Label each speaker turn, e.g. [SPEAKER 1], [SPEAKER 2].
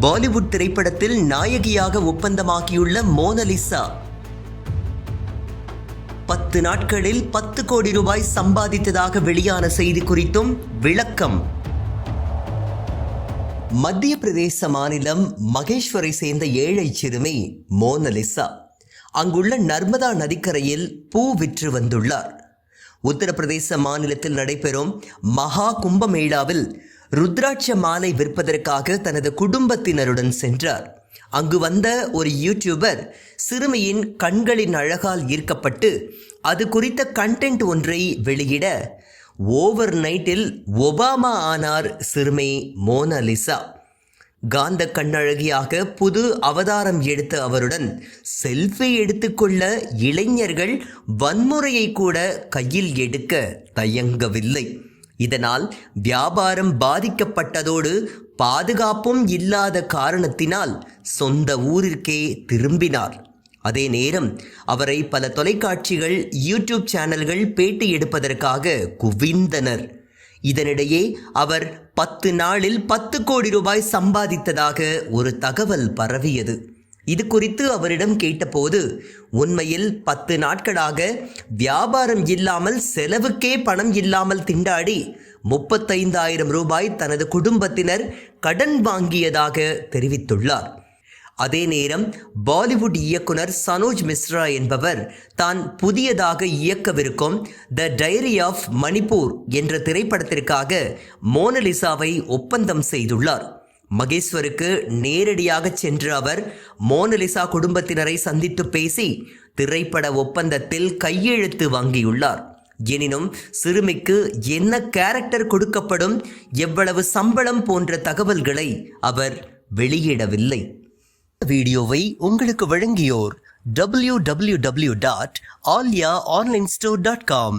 [SPEAKER 1] பாலிவுட் திரைப்படத்தில் நாயகியாக ஒப்பந்தமாகியுள்ள மோனலிசா. பத்து நாட்களில் பத்து கோடி ரூபாய் சம்பாதித்ததாக வெளியான செய்தி குறித்தும் விளக்கம். மத்திய பிரதேச மாநிலம் மகேஸ்வரை சேர்ந்த ஏழை சிறுமி மோனலிசா அங்குள்ள நர்மதா நதிக்கரையில் பூ விற்று வந்துள்ளார். உத்தரப்பிரதேச மாநிலத்தில் நடைபெறும் மகா கும்பமேளாவில் ருத்ராட்ச மாலை விற்பதற்காக தனது குடும்பத்தினருடன் சென்றார். அங்கு வந்த ஒரு யூடியூபர் சிறுமியின் கண்களின் அழகால் ஈர்க்கப்பட்டு அது குறித்த கண்டென்ட் ஒன்றை வெளியிட ஓவர் நைட்டில் ஒபாமா ஆனார் சிறுமி மோனலிசா காந்த கண்ணழகியாக புது அவதாரம் எடுத்த அவருடன் செல்ஃபி எடுத்துக்கொள்ள இளைஞர்கள் வன்முறையை கூட கையில் எடுக்க தயங்கவில்லை. இதனால் வியாபாரம் பாதிக்கப்பட்டதோடு பாதுகாப்பும் இல்லாத காரணத்தினால் சொந்த ஊரிற்கே திரும்பினார். அதே நேரம் அவரை பல தொலைக்காட்சிகள் யூடியூப் சேனல்கள் பேட்டி எடுப்பதற்காக குவிந்தனர். இதனிடையே அவர் பத்து நாளில் பத்து கோடி ரூபாய் சம்பாதித்ததாக ஒரு தகவல் பரவியது. இது குறித்து அவரிடம் கேட்டபோது உண்மையில் பத்து நாட்களாக வியாபாரம் இல்லாமல் செலவுக்கே பணம் இல்லாமல் திண்டாடி முப்பத்தைந்தாயிரம் ரூபாய் தனது குடும்பத்தினர் கடன் வாங்கியதாக தெரிவித்துள்ளார். அதே நேரம் பாலிவுட் இயக்குனர் சனோஜ் மிஸ்ரா என்பவர் தான் புதியதாக இயக்கவிருக்கும் த டைரி ஆஃப் மணிப்பூர் என்ற திரைப்படத்திற்காக மோனலிசாவை ஒப்பந்தம் செய்துள்ளார். மகேஸ்வருக்கு நேரடியாக சென்று அவர் மோனலிசா குடும்பத்தினரை சந்தித்து பேசி திரைப்பட ஒப்பந்தத்தில் கையெழுத்து வாங்கியுள்ளார். எனினும் சிறுமிக்கு என்ன கேரக்டர் கொடுக்கப்படும் எவ்வளவு சம்பளம் போன்ற தகவல்களை அவர் வெளியிடவில்லை. வீடியோவை உங்களுக்கு வழங்கியோர் W W W dot Alya online store dot com